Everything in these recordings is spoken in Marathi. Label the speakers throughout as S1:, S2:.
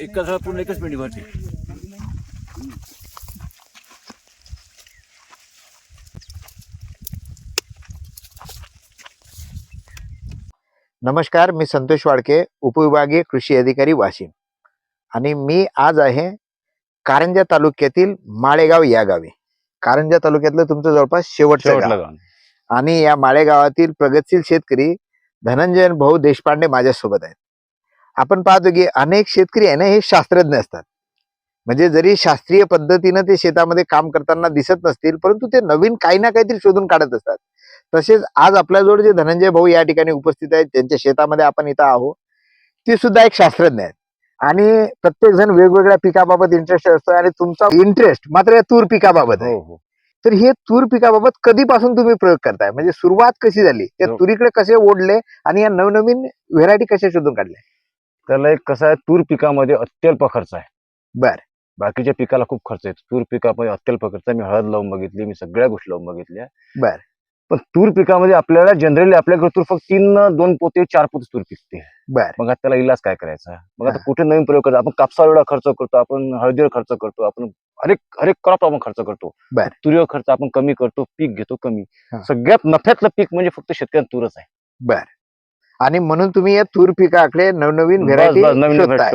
S1: एका झाड पूर्ण एकच पेंडी भरते.
S2: नमस्कार मी संतोष वाडके उपविभागीय कृषी अधिकारी वाशिम. आणि मी आज आहे कारंजा तालुक्यातील माळेगाव या गावी. कारंजा तालुक्यातलं तुमचं जवळपास शेवटचं गाव. आणि या माळेगावातील प्रगतशील शेतकरी धनंजय भाऊ देशपांडे माझ्यासोबत आहेत. आपण पाहतो की अनेक शेतकरी आहे ना हे शास्त्रज्ञ असतात. म्हणजे जरी शास्त्रीय पद्धतीनं ते शेतामध्ये काम करताना दिसत नसतील परंतु ते नवीन काही ना काहीतरी शोधून काढत असतात. तसेच आज आपल्याजवळ जे धनंजय भाऊ या ठिकाणी उपस्थित आहेत त्यांच्या शेतामध्ये आपण इथं आहोत ते सुद्धा एक शास्त्रज्ञ आहेत. आणि प्रत्येक जण वेगवेगळ्या पिकाबाबत इंटरेस्ट असतो आणि तुमचा इंटरेस्ट मात्र या तूर पिकाबाबत आहे.
S3: हो हो.
S2: तर हे तूर पिकाबाबत कधीपासून तुम्ही प्रयोग करताय? म्हणजे सुरुवात कशी झाली? त्या
S3: हो.
S2: तुरीकडे कसे ओढले? आणि या नवनवीन व्हेरायटी कशा शोधून काढल्या?
S3: त्याला एक कसं आहे तूर पिकामध्ये अत्यल्प खर्च आहे.
S2: बर.
S3: बाकीच्या पिकाला खूप खर्च आहे तूर पिकामध्ये अत्यल्प खर्च आहे. मी हळद लावून बघितली मी सगळ्या गोष्टी लावून बघितल्या.
S2: बर.
S3: पण तूर पिकामध्ये आपल्याला जनरली आपल्याकडे तूर फक्त तीन दोन पोते चार पोते तूर पिकते.
S2: बर.
S3: मग आता त्याला इलाज काय करायचा? मग आता. कुठे नवीन प्रयोग करतो? आपण कापसावर एवढा खर्च करतो आपण हळदीवर खर्च करतो आपण हरेक हरेक क्रॉप आपण खर्च करतो. तुरीवर खर्च आपण कमी करतो पीक घेतो कमी. सगळ्यात नफ्यातलं पीक म्हणजे फक्त शेतकऱ्यांना तूरच आहे.
S2: बर. आणि म्हणून तुम्ही या तूर पिकाकडे नवनवीन व्हेरायटी शोधताय.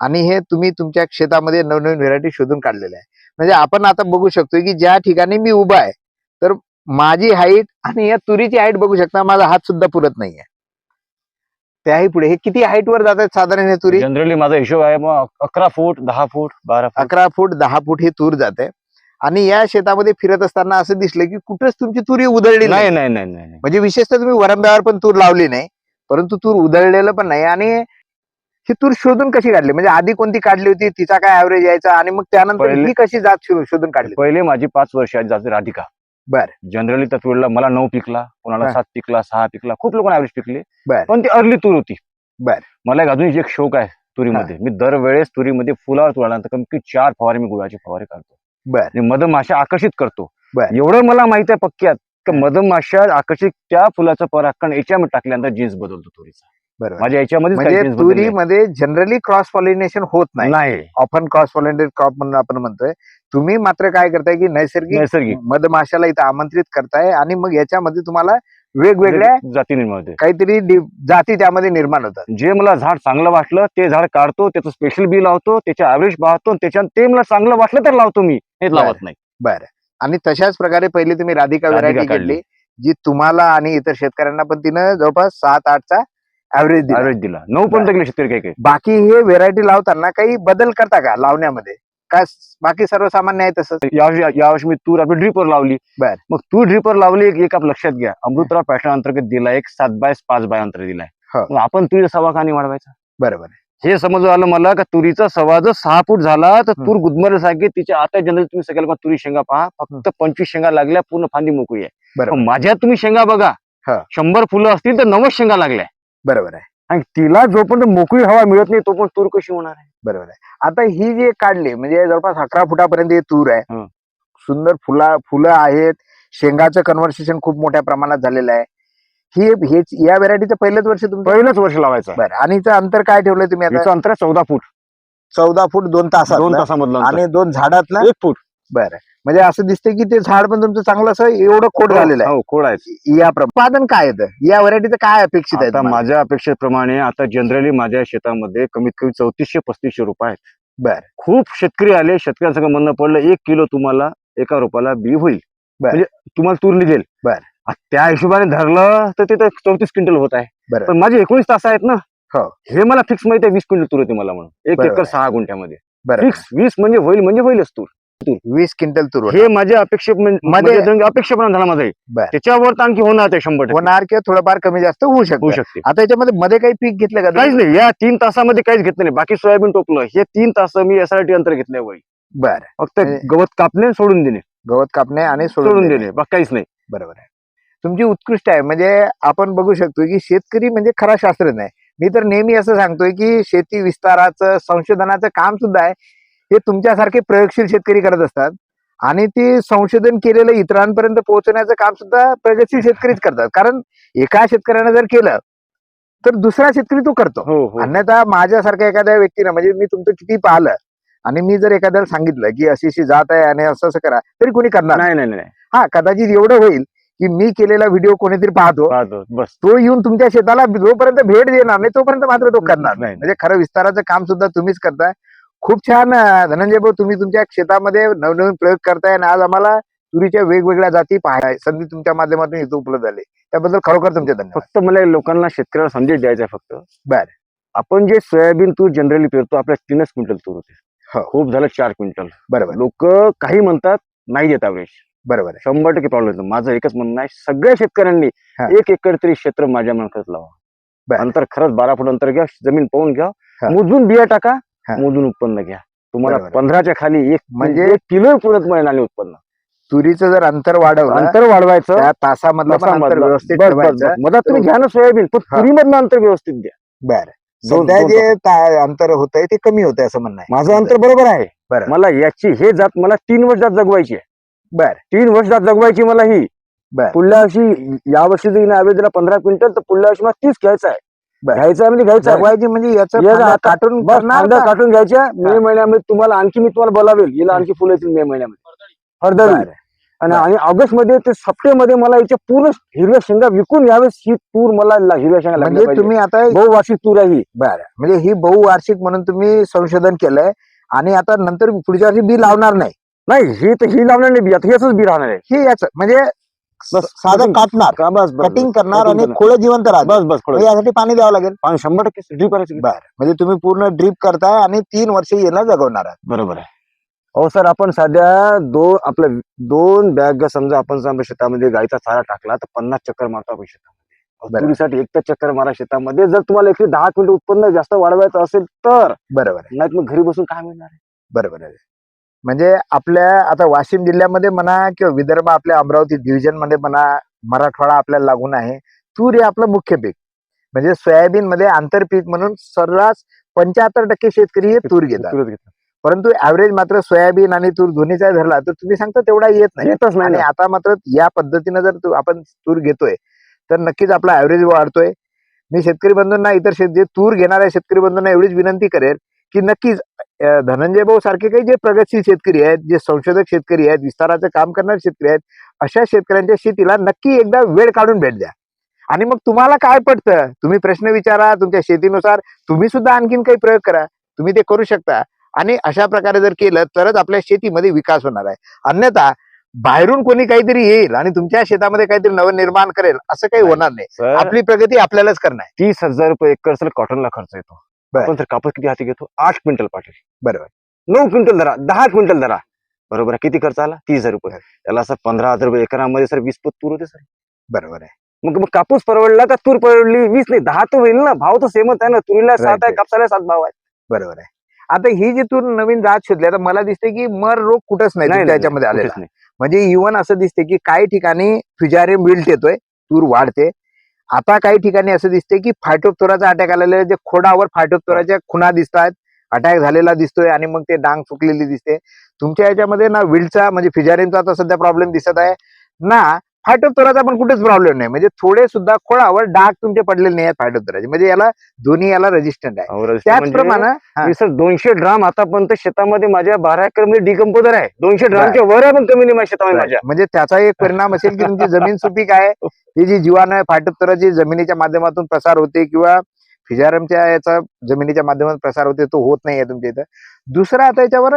S2: आणि हे तुम्ही तुमच्या शेतामध्ये नवनवीन व्हेरायटी शोधून काढलेल्या आहे. म्हणजे आपण आता बघू शकतो की ज्या ठिकाणी मी उभा आहे तर माझी हाईट आणि या तुरीची हाईट बघू शकता माझा हात सुद्धा पुरत नाहीये. त्याही पुढे हे किती हाईट वर जातात साधारण हे तुरी?
S3: जनरली माझा हिशोब आहे मग अकरा फूट दहा फूट बारा फूट.
S2: अकरा फूट दहा फूट ही तूर जाते आणि या शेतामध्ये फिरत असताना असं दिसलं की कुठेच तुमची तुरी उधळली नाही
S3: नाही नाही नाही.
S2: म्हणजे विशेषतः तुम्ही वरंब्यावर पण तूर लावली नाही. परंतु तूर उधळलेलं पण नाही. आणि ही तूर शोधून कशी काढली? म्हणजे आधी कोणती काढली होती? तिचा काय ऍव्हरेज यायचा? आणि मग त्यानंतर
S3: पहिले-
S2: ही कशी जात शो- शोधून काढली?
S3: पहिले माझी पाच वर्षाची जाते राधिका.
S2: बर.
S3: जनरली त्या तुरीला मला नऊ पिकला कोणाला
S2: हा.
S3: सात पिकला सहा पिकला खूप लोकांना ऍव्हरेज पिकले.
S2: बर.
S3: पण ती अर्ली तूर होती.
S2: बर.
S3: मला एक अजून एक शौक आहे तुरीमध्ये. मी दरवेळेस तुरीमध्ये फुलावर तुळाल्यानंतर कमी कमी चार फवारे मी गुळाची फवारे काढतो.
S2: बर.
S3: आणि मधमाशा आकर्षित करतो.
S2: बर.
S3: एवढं मला माहिती आहे पक्क्यात. की मधमाशा आकर्षित त्या फुलाचं परागकण याच्यामध्ये टाकल्यानंतर जीन्स बदलतो तुरीचा.
S2: बरोबर.
S3: माझ्या याच्यामध्ये
S2: म्हणजे तुरीमध्ये जनरली क्रॉस पॉलिनेशन होत नाही. ऑफन क्रॉस पॉलिनेटेड क्रॉप म्हणून आपण म्हणतोय. तुम्ही मात्र काय करताय की नैसर्गिक
S3: नैसर्गिक.
S2: मधमाशाला इथं आमंत्रित करताय आणि मग याच्यामध्ये तुम्हाला वेगवेगळ्या
S3: जाती निर्माण होते.
S2: काहीतरी जाती त्यामध्ये निर्माण होतात.
S3: जे मला झाड चांगलं वाटलं ते झाड काढतो त्याचं स्पेशल बी लावतो त्याच्या ऍव्हरेज पाहतो आणि त्याच्यात ते मला चांगलं वाटलं तर लावतो मी. हे. लावत नाही.
S2: बरं. आणि तशाच प्रकारे पहिली तुम्ही राधिका व्हरायटी
S3: काढली.
S2: जी तुम्हाला आणि इतर शेतकऱ्यांना पण तिनं जवळपास सात आठचा ऍव्हरेज
S3: ऍव्हरेज दिला. नऊ पर्यंत गेले शेतकरी काही काही.
S2: बाकी हे व्हेरायटी लावताना काही बदल करता का लावण्यामध्ये? का स- बाकी सर्वसामान्य आहे तसंच?
S3: यावर्षी मी तूर आपली ड्रिपर लावली.
S2: बर.
S3: मग तूर ड्रिपर लावली एक- आप लक्षात घ्या. अमृतराव पॅटर्न अंतर्गत दिला एक सात बाय पाच बाय अंतर दिलाय.
S2: हो.
S3: आपण तुरीचा सवा का नाही वाढवायचा.
S2: बरोबर आहे.
S3: हे समज आलं मला का तुरीचा सवा जर सहा फूट झाला तर. तूर गुदमर सारखी तिच्या आता जनरल तुम्ही सगळ्या लोकांना तुरी शेंगा पहा फक्त पंचवीस शेंगा लागल्या पूर्ण फांदी मोकळी आहे.
S2: बरोबर
S3: पण माझ्या तुम्ही शेंगा बघा.
S2: हा.
S3: शंभर फुलं असतील तर नव्वद शेंगा लागल्या.
S2: बरोबर आहे.
S3: आणि तिला जोपर्यंत मोकळी हवा मिळत नाही तोपर्यंत तूर कशी होणार आहे?
S2: बरोबर आहे. आता ही जी काढली म्हणजे जवळपास अकरा फुटापर्यंत ही तूर आहे. सुंदर फुला फुलं आहेत. शेंगाचं कन्व्हर्सेशन खूप मोठ्या प्रमाणात झालेलं आहे. ही हेच या व्हेरायटीचं पहिलंच वर्ष तुमचं?
S3: पहिलंच वर्ष लावायचं.
S2: बरं. आणि हिचं अंतर काय ठेवलंय तुम्ही आता?
S3: याचं अंतर आहे चौदा फूट.
S2: चौदा फूट दोन तासात
S3: दोन तासामधलं अंतर.
S2: आणि दोन झाडातलं?
S3: एक फूट.
S2: बरं. म्हणजे असं दिसतंय की ते झाड पण तुमचं चांगलं असं एवढं खोड झालेलं
S3: हो खोड आहे.
S2: आहे या उत्पादन काय येतं या व्हरायटीचं काय अपेक्षित आहे
S3: आता
S2: तुम्हाला?
S3: माझ्या अपेक्षेप्रमाणे आता जनरली माझ्या शेतामध्ये कमीत कमी चौतीसशे पस्तीसशे रुपये आहेत.
S2: बर.
S3: खूप शेतकरी आले शेतकऱ्यांसंग म्हणणं पडलं एक किलो तुम्हाला एका रुपयाला बी होईल.
S2: बर.
S3: म्हणजे तुम्हाला तूर निघेल.
S2: बर.
S3: त्या हिशोबाने धरलं तर तिथं चौतीस क्विंटल होत आहे.
S2: बरं.
S3: पण माझे एकोणीस तास आहेत ना.
S2: हो.
S3: हे मला फिक्स माहिती आहे वीस क्विंटल तूर होते मला म्हणून. एक एकर. सहा गुंठ्यामध्ये. फिक्स वीस म्हणजे होईल म्हणजे होईलच तूर.
S2: वीस क्विंटल तूर.
S3: हे माझ्या अपेक्षे अपेक्षेप्रमाणे झाला माझा. त्याच्यावर तर आणखी होणार ते शंभर
S2: होणार किंवा थोडंफार कमी जास्त होऊ
S3: होऊ
S2: शकतो.
S3: शकते
S2: आता याच्यामध्ये मध्ये काही पीक घेतलं का
S3: काहीच? नाही. या तीन तासामध्ये काहीच घेतलं नाही. बाकी सोयाबीन टोकलं हे तीन तास मी एसआरटी अंतर घेतलंय वळी
S2: बरं.
S3: फक्त गवत कापणे सोडून देणे.
S2: गवत कापणे आणि
S3: सोडून
S2: देणे.
S3: बाकी काहीच नाही.
S2: बरोबर आहे. तुमची उत्कृष्ट आहे. म्हणजे आपण बघू शकतो की शेतकरी म्हणजे खरा शास्त्रज्ञ आहे. मी तर नेहमी असं सांगतोय की शेती विस्ताराचं संशोधनाचं काम सुद्धा आहे. हे तुमच्यासारखे प्रयोगशील शेतकरी करत असतात. आणि ते संशोधन केलेलं इतरांपर्यंत पोहोचवण्याचं काम सुद्धा प्रगतशील शेतकरीच करतात. कारण एका शेतकऱ्यानं जर केलं तर दुसरा शेतकरी तो करतो.
S3: हो हो.
S2: अन्यथा माझ्यासारख्या एखाद्या व्यक्तीनं म्हणजे मी तुमचं किती पाहिलं आणि मी जर एखाद्याला सांगितलं की अशी अशी जात आहे आणि असं असं करा तरी कोणी करणार नाही.
S3: नाही. नाही नाही.
S2: हा कदाचित एवढं होईल. की मी केलेला व्हिडिओ कोणीतरी पाहतो.
S3: पाहतो. बस.
S2: तो येऊन तुमच्या शेताला जोपर्यंत भेट देणार नाही तोपर्यंत मात्र तो करणार नाही. म्हणजे खरं विस्ताराचं काम सुद्धा तुम्हीच करताय. खूप छान धनंजय भाऊ तुम्ही तुमच्या शेतामध्ये नवनवीन प्रयोग करताय आणि आज आम्हाला तुरीच्या वेगवेगळ्या जाती पाहाय संधी तुमच्या माध्यमातून इथं उपलब्ध झाली. त्याबद्दल खरोखर तुमचे धन्यवाद.
S3: फक्त मला लोकांना शेतकऱ्याला संदेश द्यायचा आहे फक्त.
S2: बरं.
S3: आपण जे सोयाबीन तूर जनरली पेरतो आपल्या तीनच क्विंटल तूर
S2: हो.
S3: होते खूप झालं चार क्विंटल.
S2: बरोबर.
S3: लोक काही म्हणतात नाही देत ॲव्हरेज
S2: बरोबर आहे
S3: शंभर टक्के प्रॉब्लेम येतो माझं एकच म्हणणं आहे सगळ्या शेतकऱ्यांनी
S2: हा.
S3: एक एकर तरी क्षेत्र माझ्या मनात लावा
S2: बरं.
S3: अंतर खरंच बारा फूट अंतर घ्या जमीन पाहून घ्या
S2: हा.
S3: मोजून बिया टाका
S2: हा.
S3: मोजून उत्पन्न घ्या तुम्हाला
S2: बरोबर.
S3: पंधराच्या खाली एक
S2: म्हणजे-
S3: म्हणजे किलो पुरत मिळणार उत्पन्न
S2: तुरीचं जर अंतर वाढवलं
S3: अंतर वाढवायचं
S2: त्या तासामधलं पण अंतर
S3: तासामधलं.
S2: व्यवस्थित
S3: बस, बस,
S2: ठेवायचं
S3: बस. मधात तुम्ही घ्या ना सोयाबीन पण
S2: हा.
S3: तुरीमधलं अंतर व्यवस्थित द्या
S2: बरं
S3: दोन-
S2: सध्या
S3: दोन
S2: जे ता- अंतर होत आहे ते कमी होत आहे असं म्हणणं आहे
S3: माझं अंतर बरोबर आहे
S2: बरं.
S3: मला याची हे जात मला तीन वर्ष जात जगवायची आहे
S2: बर
S3: तीन वर्ष जात जगवायची मला ही
S2: बर.
S3: पुढल्या वर्षी या वर्षी जर ॲव्हरेजला पंधरा क्विंटल तर पुढल्या वर्षी मला तीस घ्यायचा आहे. घ्यायचा आहे म्हणजे घ्यायचा आहे.
S2: जगवायची म्हणजे याचं काटून
S3: बस
S2: करणार
S3: फांद्या
S2: का?
S3: काढून घ्यायच्या मे. महिन्यामध्ये तुम्हाला आणखी मी तुम्हाला बोलावेल हिला आणखी फुलं येतील मे महिन्यामध्ये हरदळी
S2: बरं.
S3: आणि. आणि ऑगस्टमध्ये ते सप्टेंबरमध्ये मला याच्या पूर्ण हिरव्या शेंगा विकून यावेळेस ही तूर मला ला- हिरव्या शेंगा
S2: म्हणजे. तुम्ही आता
S3: बहुवार्षिक तूर आहे ही
S2: बरं म्हणजे ही बहुवार्षिक म्हणून तुम्ही संशोधन केलंय आणि आता नंतर पुढच्या वर्षी बी लावणार नाही
S3: नाही ही तर ही लावणार नाही बी आता हेच बी राहणार आहे.
S2: हे याच म्हणजे
S3: बस,
S2: साधं
S3: cutting-
S2: काटणार
S3: का बस बस,
S2: कटिंग. करणार आणि. खोळं जिवंत राहणार.
S3: बस बस थोडं
S2: यासाठी पाणी द्यावं लागेल.
S3: पाणी शंभर टक्के ड्रीप करायची
S2: बर. म्हणजे तुम्ही पूर्ण ड्रीप करताय आणि तीन वर्ष येणं जगवणार आहात.
S3: बरोबर आहे. हो सर आपण सध्या दोन आपलं दोन बॅग समजा आपण समजा शेतामध्ये गाईचा चारा टाकला तर पन्नास चक्कर मारतो आपण शेतामध्ये. अहो. तुरीसाठी एक तर चक्कर मारा शेतामध्ये. जर तुम्हाला एकशे दहा क्विंटल उत्पन्न जास्त वाढवायचं असेल तर?
S2: बरोबर आहे.
S3: नाही मग घरी बसून काय मिळणार आहे?
S2: बरोबर आहे. म्हणजे आपल्या आता वाशिम जिल्ह्यामध्ये म्हणा किंवा विदर्भ आपल्या अमरावती डिव्हिजनमध्ये म्हणा मराठवाडा आपल्याला लागून आहे. तूर हे आपलं मुख्य पीक. म्हणजे सोयाबीन मध्ये आंतरपीक म्हणून सर्रास पंच्याहत्तर टक्के शेतकरी हे तूर घेतात. परंतु ऍव्हरेज मात्र सोयाबीन आणि तूर दोन्हीचा धरला तर तुम्ही सांगता तेवढा येत नाही.
S3: येतच नाही
S2: आणि. आता मात्र या पद्धतीनं जर आपण तूर घेतोय तर नक्कीच आपला ऍव्हरेज वाढतोय. मी शेतकरी बंधूंना इतर शेत जे तूर घेणाऱ्या शेतकरी बंधूंना एवढीच विनंती करेल की नक्कीच धनंजय भाऊ सारखे काही जे प्रगतशील शेतकरी आहेत जे संशोधक शेतकरी आहेत विस्ताराचं काम करणारे शेतकरी आहेत अशा शेतकऱ्यांच्या शेतीला नक्की एकदा वेळ काढून भेट द्या. आणि मग तुम्हाला काय पडतं तुम्ही प्रश्न विचारा तुमच्या शेतीनुसार तुम्ही सुद्धा आणखीन काही प्रयोग करा. तुम्ही ते करू शकता. आणि अशा प्रकारे जर केलं तरच आपल्या शेतीमध्ये विकास होणार आहे. अन्यथा बाहेरून कोणी काहीतरी येईल आणि तुमच्या शेतामध्ये काहीतरी नवं निर्माण करेल असं काही. होणार नाही. आपली प्रगती आपल्यालाच करणार आहे.
S3: तीस हजार रुपये एकर कॉटनला खर्च येतो. आपण सर कापूस किती हाती घेतो? आठ क्विंटल पाटील
S2: बरोबर
S3: नऊ क्विंटल धरा. दहा क्विंटल धरा. बरोबर आहे. किती खर्च आला? तीस हजार रुपये. त्याला सर पंधरा हजार रुपये एकरामध्ये सर वीस पत तूर होते सर.
S2: बरोबर आहे.
S3: मग मग कापूस परवडला का तूर परवडली. वीस नाही दहा तर होईल ना. भाव तर सेमच आहे ना. तुरीला सात आहे. कापसाला सात भाव आहे.
S2: बरोबर आहे. आता ही जी तूर नवीन जात शोधली आता मला दिसते की मर रोग कुठंच नाही
S3: नाही,
S2: तुमच्या
S3: नाही,
S2: याच्यामध्ये आलेला. म्हणजे इव्हन असं दिसते की काही ठिकाणी फिजारे मिल्ट येतोय तूर वाढते. आता काही ठिकाणी असं दिसते की फायटोप्तोराचा अटॅक आलेला जे खोडावर फायटोप्तोराच्या खुणा दिसतात अटॅक झालेला दिसतोय आणि मग ते डांग सुकलेली दिसते. तुमच्या याच्यामध्ये ना विल्डचा म्हणजे फिजारीचा आता सध्या प्रॉब्लेम दिसत आहे. ना फायटोप्तोराचा पण कुठेच प्रॉब्लेम नाही. म्हणजे थोडे सुद्धा खोडावर डाग तुमचे पडलेले नाही आहेत फायटोप्तोराचे म्हणजे याला दोन्ही याला रेजिस्टंट आहे.
S3: म्हणजे
S2: त्याचप्रमाणे.
S3: मी सर दोनशे ड्राम आतापर्यंत शेतामध्ये माझ्या बारा एकरमध्ये डिकम्पोजर आहे. दोनशे ड्रामच्या वर आहे पण कमी नाही माझ्या शेतामध्ये माझ्या.
S2: म्हणजे त्याचा एक परिणाम असेल की तुमची जमीन सुपीक आहे ही जी जीवाणू आहे फायटोप्तराची जमिनीच्या माध्यमातून प्रसार होते किंवा फिजारमच्या याचा जमिनीच्या माध्यमातून प्रसार होते तो होत नाहीये तुमच्या इथं. दुसरं आता याच्यावर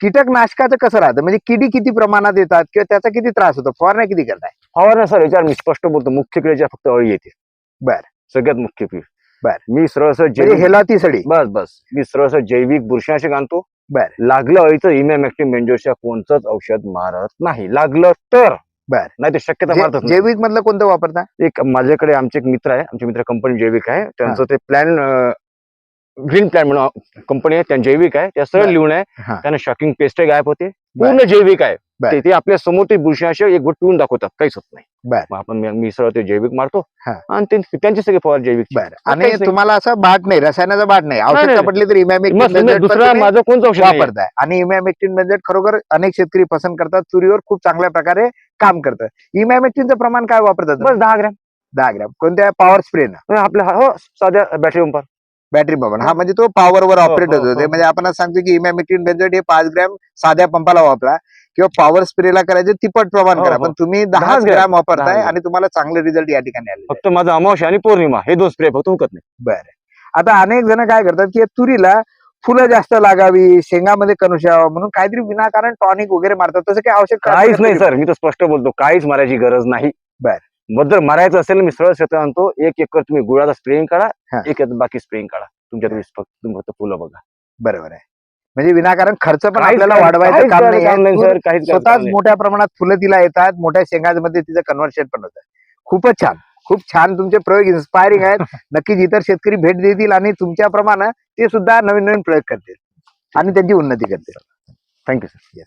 S2: कीटकनाशकाचं कसं राहतं? म्हणजे किडी किती प्रमाणात येतात किंवा त्याचा किती त्रास होतो? फवारण्या किती करताय?
S3: फवारण्या सर याच्यावर मी स्पष्ट बोलतो. मुख्य किडीच्या फक्त अळी येते.
S2: बर.
S3: सगळ्यात मुख्य पीक
S2: बर.
S3: मी सरळ सर
S2: म्हणजे
S3: जैविक
S2: हेला ती सडी.
S3: बस बस. मी सरळ सर जैविक बुरशीनाशक आणतो.
S2: बर.
S3: लागलं अळीचं इमॅमॅक्टिन मेंजोच्या कोणतंच औषध मारत नाही. लागलं तर.
S2: बर.
S3: नाही तर शक्यता नाही.
S2: जैविक मधलं कोणतं वापरता?
S3: एक माझ्याकडे आमचे एक मित्र आहे. आमचे मित्र कंपनी जैविक आहे. त्यांचं ते प्लॅन ग्रीन प्लॅन म्हणून कंपनी आहे त्या जैविक आहे त्या सरळ. लिहून आहे. त्यांना शॉकिंग पेस्ट गायब होते. पूर्ण जैविक आहे. ते- आपल्यासमोर ते बुरशीनाशक एक गोट पिऊन दाखवतात काहीच होत नाही. आपण मी- सरळ ते जैविक मारतो. आणि त्यांचे सगळे फवार जैविक
S2: आणि तुम्हाला असं बाट नाही रसायनाचा बाट नाही.
S3: नाही.
S2: पडली तर इमॅमिक
S3: दुसरा माझं कोणतं औषध.
S2: वापरताय. आणि इमॅमेक्टिन बेंझेट खरोखर अनेक शेतकरी पसंत करतात तुरीवर खूप चांगल्या प्रकारे काम करतं. इमॅमेक्टिनचं प्रमाण काय वापरतात?
S3: बस दहा ग्रॅम.
S2: दहा ग्रॅम. कोणत्या? पॉवर स्प्रे ना
S3: आपल्या हा- साध्या बॅटरी पंपार
S2: बॅटरी पंप हा
S3: हो.
S2: म्हणजे तो पॉवर वर
S3: हो,
S2: ऑपरेट
S3: हो,
S2: होतो. ते. म्हणजे आपण सांगतो की इमॅमिटिन बेंझोएट हे पाच ग्रॅम साध्या पंपाला वापरा किंवा पॉवर स्प्रेला करायचे तिप्पट प्रमाण करा. पण तुम्ही दहा
S3: दहाच ग्रॅम,
S2: वापरताय आणि तुम्हाला चांगले रिझल्ट या ठिकाणी आले
S3: फक्त माझा अमावस्या आणि पौर्णिमा हे दोन स्प्रे फक्त हुकत नाही.
S2: बरं. आता अनेक जण काय करतात की तुरीला फुलं जास्त लागावी शेंगामध्ये कनुष यावं म्हणून काहीतरी विनाकारण टॉनिक वगैरे मारतात. तसं काही आवश्यकता
S3: काहीच नाही? सर. मी तर स्पष्ट बोलतो काहीच मारायची गरज नाही.
S2: बर.
S3: जर मारायचं असेल मी सरळ शेतात आणतो. एक एकर तुम्ही गुळाचा स्प्रेइंग काढा. एक एकर बाकी स्प्रेइंग काढा. तुमच्या तुम्ही फक्त फुलं बघा.
S2: बरोबर आहे. म्हणजे विनाकारण खर्च पण आपल्याला वाढवायचं काम नाही स्वतःच. मोठ्या प्रमाणात फुलं तिला येतात. मोठ्या शेंगामध्ये तिचं कन्व्हर्शन पण होतं. खूपच छान. खूप छान तुमचे प्रयोग इन्स्पायरिंग आहेत. नक्कीच इतर शेतकरी भेट देतील आणि तुमच्याप्रमाणे ते सुद्धा नवीन नवीन प्रयोग करतील. आणि त्यांची उन्नती करतील.
S3: Thank you sir